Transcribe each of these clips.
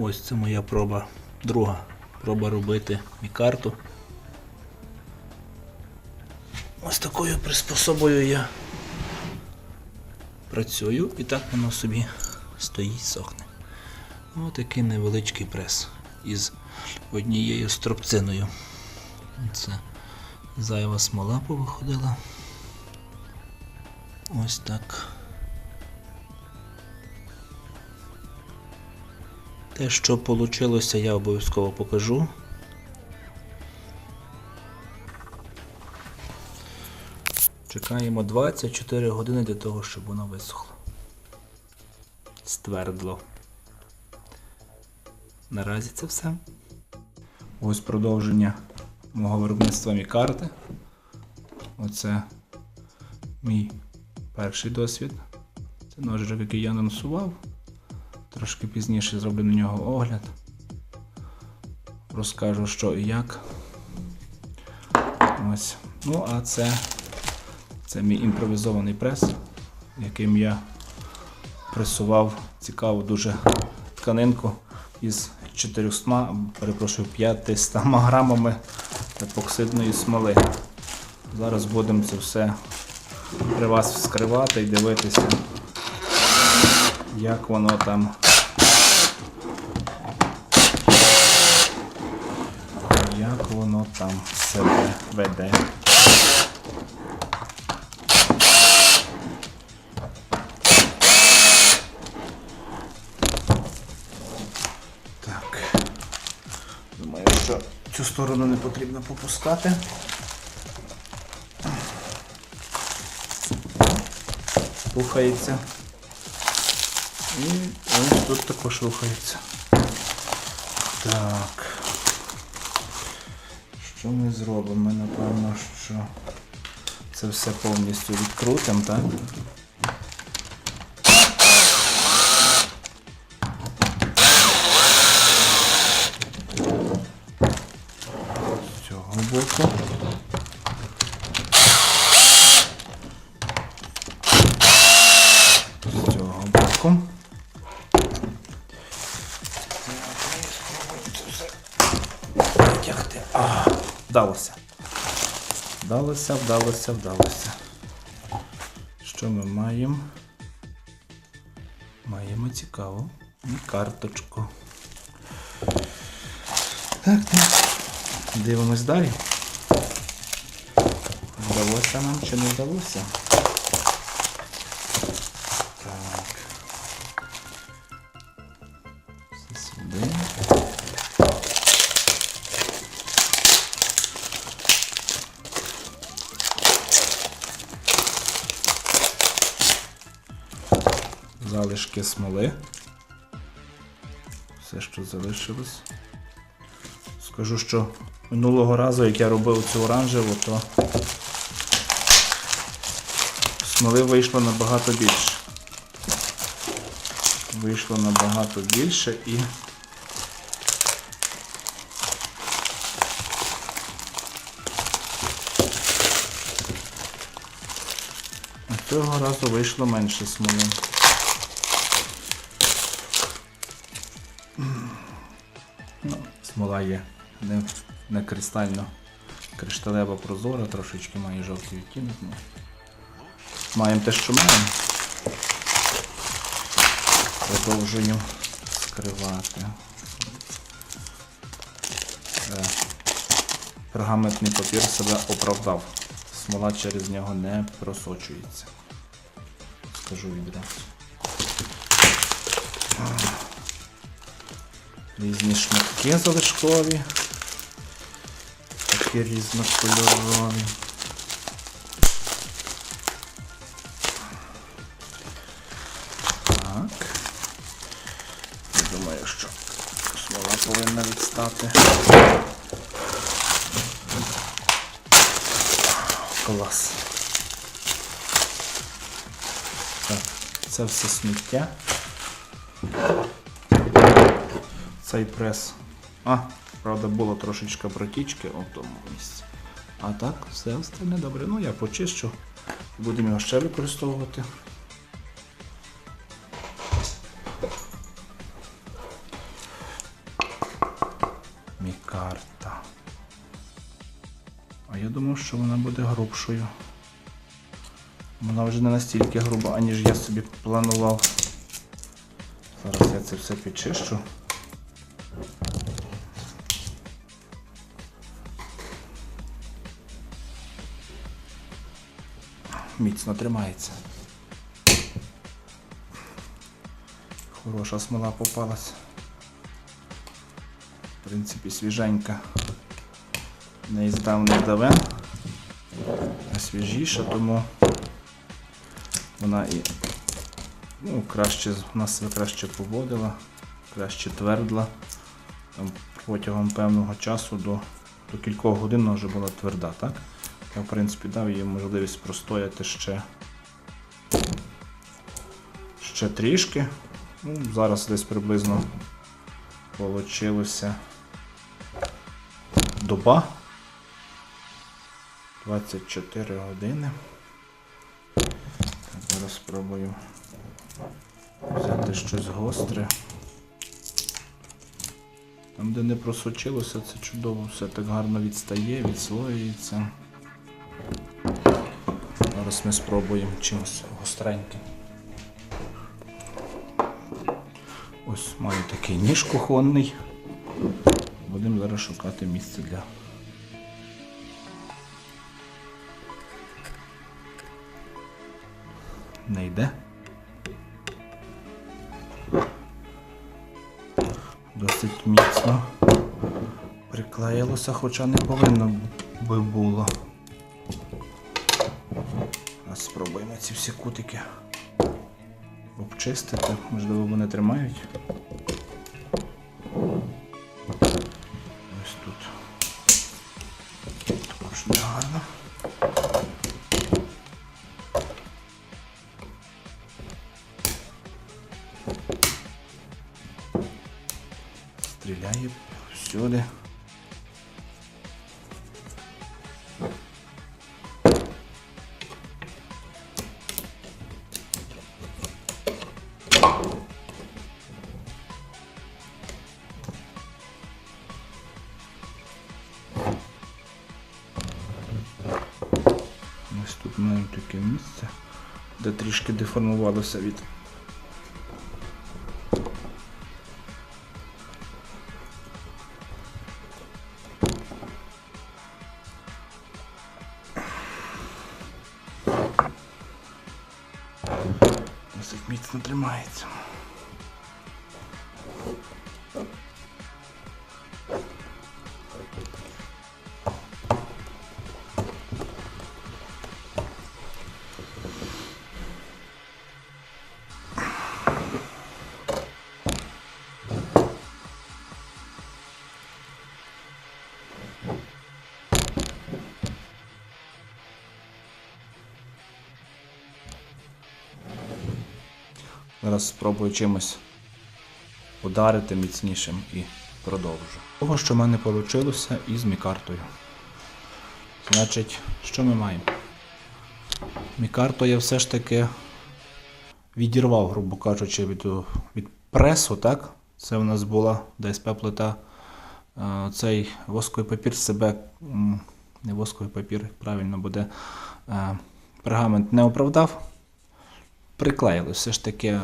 Ось це моя проба, друга проба робити мікарту. Ось такою приспособою я працюю і так воно собі стоїть, сохне. Ось такий невеличкий прес із однією стропциною. Це зайва смола повиходила. Ось так. Те, що вийшло, я обов'язково покажу. Чекаємо 24 години для того, щоб воно висохло. Ствердло. Наразі це все. Ось продовження мого виробництва мікарти. Оце мій перший досвід. Це ножик, який я наносував. Трошки пізніше зроблю на нього огляд. Розкажу, що і як. Ось. Ну, а це, це мій імпровізований прес, яким я пресував цікаву дуже тканинку із 400, перепрошую, 500 грамами епоксидної смоли. Зараз будемо це все при вас вскривати і дивитися, як воно там. Як воно там себе веде. Так. Думаю, що цю сторону не потрібно попускати. Рухається. Ось тут також рухається. Так. Що ми зробимо? Ми, напевно, що це все повністю відкрутимо, так? З цього боку. Витягти. А, вдалося. Вдалося, вдалося, вдалося. Що ми маємо? Маємо цікаву і карточку. Так, так. Дивимось далі. Вдалося нам чи не вдалося? Залишки смоли. Все, що залишилось. Скажу, що минулого разу, як я робив цю оранжеву, то смоли вийшло набагато більше. Вийшло набагато більше і цього разу вийшло менше смоли. Ну, смола є не, не кристально кришталево прозора, трошечки має жовтий відтінок. Ну. Маємо те, що маємо. Продовжуємо скривати. Е, Пергаментний папір себе оправдав. Смола через нього не просочується. Скажу відразу. Різні шматки залишкові. Такі різнокольорові. Так. Я думаю, що смола повинна відстати. Клас. Так, це все сміття. Цей прес. А, правда, було трошечки протічки у тому місці. А так, все остальне добре. Ну, я почищу. Будемо його ще використовувати. мікарта. А я думав, що вона буде грубшою. Вона вже не настільки груба, аніж я собі планував. Зараз я це все підчищу. Міцно тримається. Хороша смола попалась. В принципі, свіженька. Не із давних давен, а свіжіша, тому вона і ну, краще, себе краще поводила, краще твердла. Там, протягом певного часу до, до кількох годин вона вже була тверда, так? Я, в принципі, дав їй можливість простояти ще, ще трішки. Ну, зараз десь приблизно получилося доба. 24 години. Так, зараз спробую взяти щось гостре. Там, де не просочилося, це чудово, все так гарно відстає, відслоюється. Зараз ми спробуємо чимось гостреньким. Ось маю такий ніж кухонний. Будемо зараз шукати місце для. Не йде. Досить міцно приклеїлося, хоча не повинно би було. Зараз спробуємо ці всі кутики обчистити, можливо, вони тримають. Стріляє всюди. Ось тут маємо таке місце, де трішки деформувалося від. Міцно Зараз спробую чимось ударити міцнішим і продовжу. Того, що в мене вийшло із мікартою. Значить, що ми маємо? Мікарту я все ж таки відірвав, грубо кажучи, від, від пресу, так? Це у нас була ДСП плита. Е, Цей восковий папір себе, не восковий папір, правильно буде, е, пергамент не оправдав приклеїли, все ж таки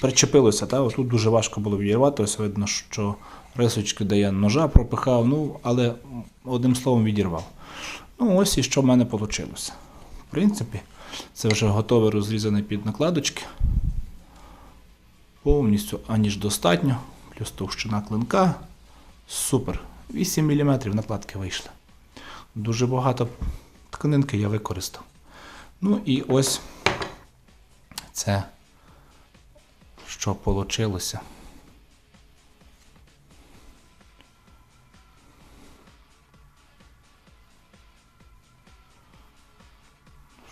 причепилося. Та? Тут дуже важко було відірвати. Ось видно, що рисочки дає ножа пропихав, ну, але одним словом відірвав. Ну, ось і що в мене вийшло. В принципі, це вже готове розрізане під накладочки. Повністю аніж достатньо. Плюс товщина клинка. Супер. 8 мм накладки вийшли. Дуже багато тканинки я використав. Ну і ось це що вийшло.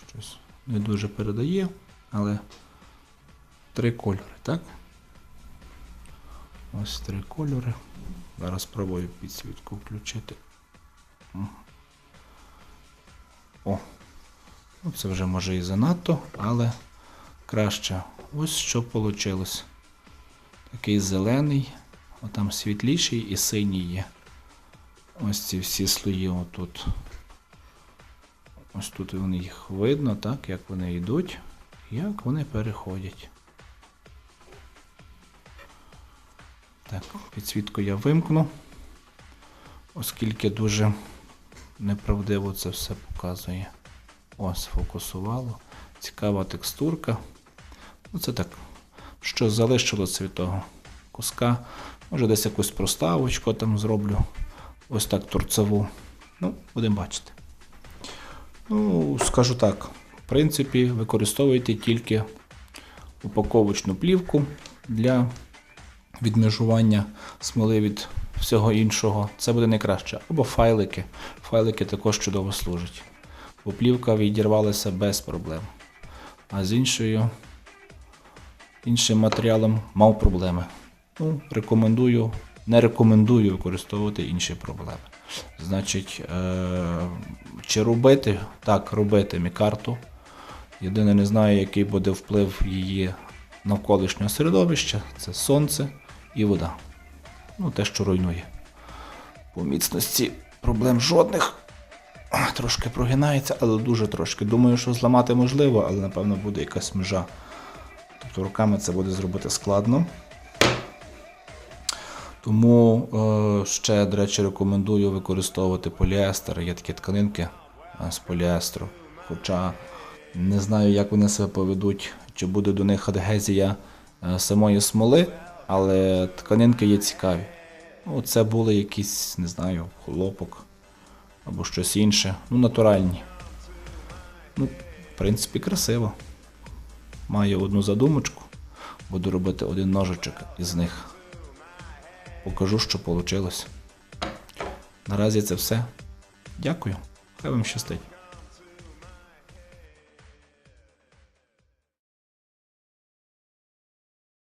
Щось не дуже передає, але три кольори, так? Ось три кольори. Зараз спробую підсвітку включити. О, ну це вже може і занадто, але краще. Ось що вийшло. Такий зелений, отам світліший і синій є. ось ці всі слої отут. Ось тут вони їх видно, так, як вони йдуть, як вони переходять. Так, підсвітку я вимкну, оскільки дуже неправдиво це все показує. Ось, фокусувало. Цікава текстурка. Ну, це так, що залишилося від того куска. Може, десь якусь проставочку там зроблю. Ось так торцеву. Ну, будемо бачити. Ну, скажу так, в принципі, використовуйте тільки упаковочну плівку для відмежування смоли від всього іншого. Це буде найкраще. Або файлики. Файлики також чудово служать. Бо плівка відірвалася без проблем. А з іншою, іншим матеріалом мав проблеми. Ну, рекомендую, не рекомендую використовувати інші проблеми. Значить, е- чи робити? Так, робити мікарту. Єдине, не знаю, який буде вплив її навколишнього середовища. Це сонце і вода. Ну, те, що руйнує. По міцності проблем жодних. Трошки прогинається, але дуже трошки. Думаю, що зламати можливо, але напевно буде якась межа. Тобто руками це буде зробити складно. Тому е, ще, до речі, рекомендую використовувати поліестер. Є такі тканинки е, з поліестру. Хоча не знаю, як вони себе поведуть, чи буде до них адгезія е, самої смоли, але тканинки є цікаві. Ну, це були якісь, не знаю, хлопок або щось інше. Ну, натуральні. Ну, в принципі, красиво. Маю одну задумочку. Буду робити один ножичок із них. Покажу, що вийшло. Наразі це все. Дякую. Хай вам щастить.